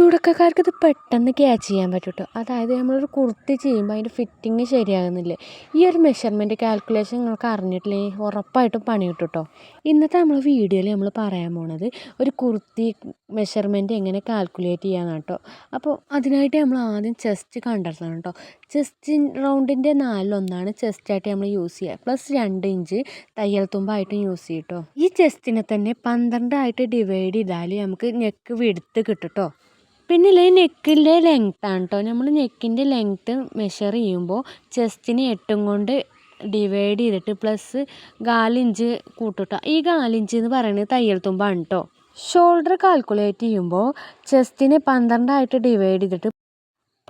തുടക്കക്കാർക്ക് ഇത് പെട്ടെന്ന് ക്യാച്ച് ചെയ്യാൻ പറ്റും കേട്ടോ അതായത് നമ്മളൊരു കുർത്തി ചെയ്യുമ്പോൾ അതിന്റെ ഫിറ്റിങ് ശരിയാകുന്നില്ല? ഈ ഒരു മെഷർമെന്റ് കാൽക്കുലേഷൻ നിങ്ങൾക്ക് അറിഞ്ഞിട്ടില്ലേ? ഉറപ്പായിട്ടും പണി കിട്ടും കേട്ടോ ഇന്നത്തെ നമ്മൾ വീഡിയോയിൽ നമ്മൾ പറയാൻ പോണത് ഒരു കുർത്തി മെഷർമെന്റ് എങ്ങനെ കാൽക്കുലേറ്റ് ചെയ്യാനാണ് കേട്ടോ അപ്പോൾ അതിനായിട്ട് നമ്മൾ ആദ്യം ചെസ്റ്റ് കണ്ടെത്തണം കേട്ടോ ചെസ്റ്റ് റൗണ്ടിന്റെ നാലിലൊന്നാണ് ചെസ്റ്റായിട്ട് നമ്മൾ യൂസ് ചെയ്യുക പ്ലസ് രണ്ട് ഇഞ്ച് തയ്യൽ തുമ്പായിട്ടും യൂസ് ചെയ്യും ഈ ചെസ്റ്റിനെ തന്നെ പന്ത്രണ്ടായിട്ട് ഡിവൈഡ് ചെയ്താൽ നമുക്ക് നെക്ക് വിടുത്ത് കിട്ടും കേട്ടോ പിന്നെ ഇല്ലേ നെക്കിന്റെ ആണ് കേട്ടോ നമ്മൾ നെക്കിന്റെ ലെങ്ത്ത് മെഷർ ചെയ്യുമ്പോൾ ചെസ്റ്റിന് എട്ടും കൊണ്ട് ഡിവൈഡ് ചെയ്തിട്ട് പ്ലസ് കാലിഞ്ച് കൂട്ടുട്ടോ. ഈ കാലിഞ്ച് എന്ന് പറയുന്നത് തയ്യൽ തുമ്പാണ് കേട്ടോ ഷോൾഡർ കാൽക്കുലേറ്റ് ചെയ്യുമ്പോൾ ചെസ്റ്റിനെ പന്ത്രണ്ടായിട്ട് ഡിവൈഡ് ചെയ്തിട്ട്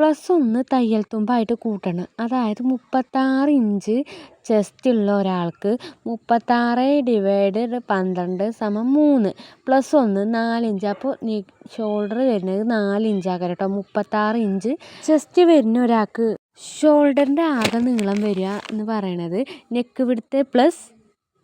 പ്ലസ് ഒന്ന് തയ്യൽ തുമ്പായിട്ട് കൂട്ടണം. അതായത് മുപ്പത്താറ് ഇഞ്ച് ചെസ്റ്റ് ഉള്ള ഒരാൾക്ക് മുപ്പത്താറ് ഡിവൈഡ് പന്ത്രണ്ട് സമം മൂന്ന്. പ്ലസ് ഒന്ന് നാല് ഇഞ്ച് അപ്പോൾ ഷോൾഡർ വരുന്നത് നാല് ഇഞ്ചാക്കാം കേട്ടോ. മുപ്പത്താറ് ഇഞ്ച് ചെസ്റ്റ് വരുന്ന ഒരാൾക്ക് ഷോൾഡറിന്റെ ആകെ നീളം വരിക എന്ന് പറയണത് നെക്ക് വിടുത്ത് പ്ലസ്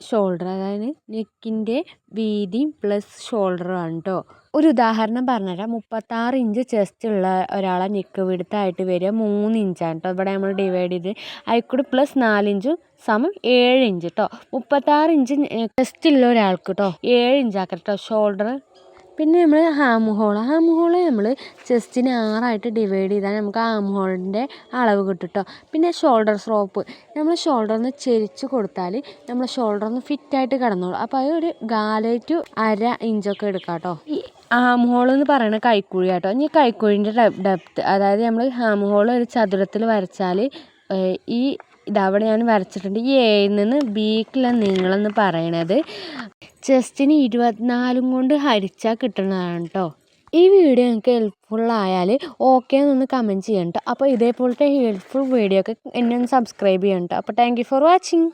ഷോൾഡർ അതായത് നെക്കിന്റെ വീതി പ്ലസ് ഷോൾഡർ കേട്ടോ ഒരു ഉദാഹരണം പറഞ്ഞുതരാം. മുപ്പത്താറ് ഇഞ്ച് ചെസ്റ്റ് ഉള്ള ഒരാളെ നെക്ക് വിടുത്തായിട്ട് വരിക മൂന്ന് ഇഞ്ചാണ് കേട്ടോ ഇവിടെ നമ്മൾ ഡിവൈഡ് ചെയ്ത് അതിൽക്കൂടി പ്ലസ് നാലിഞ്ചും സമം ഏഴ് ഇഞ്ച് കേട്ടോ മുപ്പത്താറ് ഇഞ്ച് ചെസ്റ്റ് ഉള്ള ഒരാൾക്ക് കേട്ടോ ഏഴ് ഇഞ്ചാക്കട്ടോ കേട്ടോ ഷോൾഡർ പിന്നെ നമ്മൾ ഹാം ഹോൾ ഹാം ഹോൾ നമ്മൾ ചെസ്റ്റിനെ ആറായിട്ട് ഡിവൈഡ് ചെയ്താൽ നമുക്ക് ഹാം ഹോളിന്റെ അളവ് കിട്ടും കേട്ടോ പിന്നെ ഷോൾഡർ സ്രോപ്പ് നമ്മൾ ഷോൾഡർ ഒന്ന് ചെരിച്ച് കൊടുത്താൽ നമ്മൾ ഷോൾഡർ ഒന്ന് ഫിറ്റായിട്ട് കിടന്നോളൂ. അപ്പോൾ അത് ഒരു കാൽ ടു അര ഇഞ്ചൊക്കെ എടുക്കാം കേട്ടോ ഈ ഹാം ഹോൾ എന്ന് പറയുന്നത് കൈക്കുഴി കേട്ടോ ഇനി കൈക്കുഴിന്റെ ഡെപ്ത് അതായത് നമ്മൾ ഹാം ഹോൾ ഒരു ചതുരത്തിൽ വരച്ചാൽ ഈ ഇതവിടെ ഞാൻ വരച്ചിട്ടുണ്ട്. ഈ എയിൽ നിന്ന് ബീക്കിലാണ് നീളം എന്ന് പറയണത്. ചെസ്റ്റിന് ഇരുപത്തിനാലും കൊണ്ട് ഹരിച്ചാൽ കിട്ടുന്നതാണ് കേട്ടോ ഈ വീഡിയോ നിങ്ങൾക്ക് ഹെൽപ്ഫുൾ ആയാൽ ഓക്കെ എന്നൊന്ന് കമന്റ് ചെയ്യണം കേട്ടോ അപ്പോൾ ഇതേപോലത്തെ ഹെൽപ്ഫുൾ വീഡിയോ ഒക്കെ എന്നെ ഒന്ന് സബ്സ്ക്രൈബ് ചെയ്യണം കേട്ടോ അപ്പോൾ താങ്ക് യു ഫോർ വാച്ചിങ്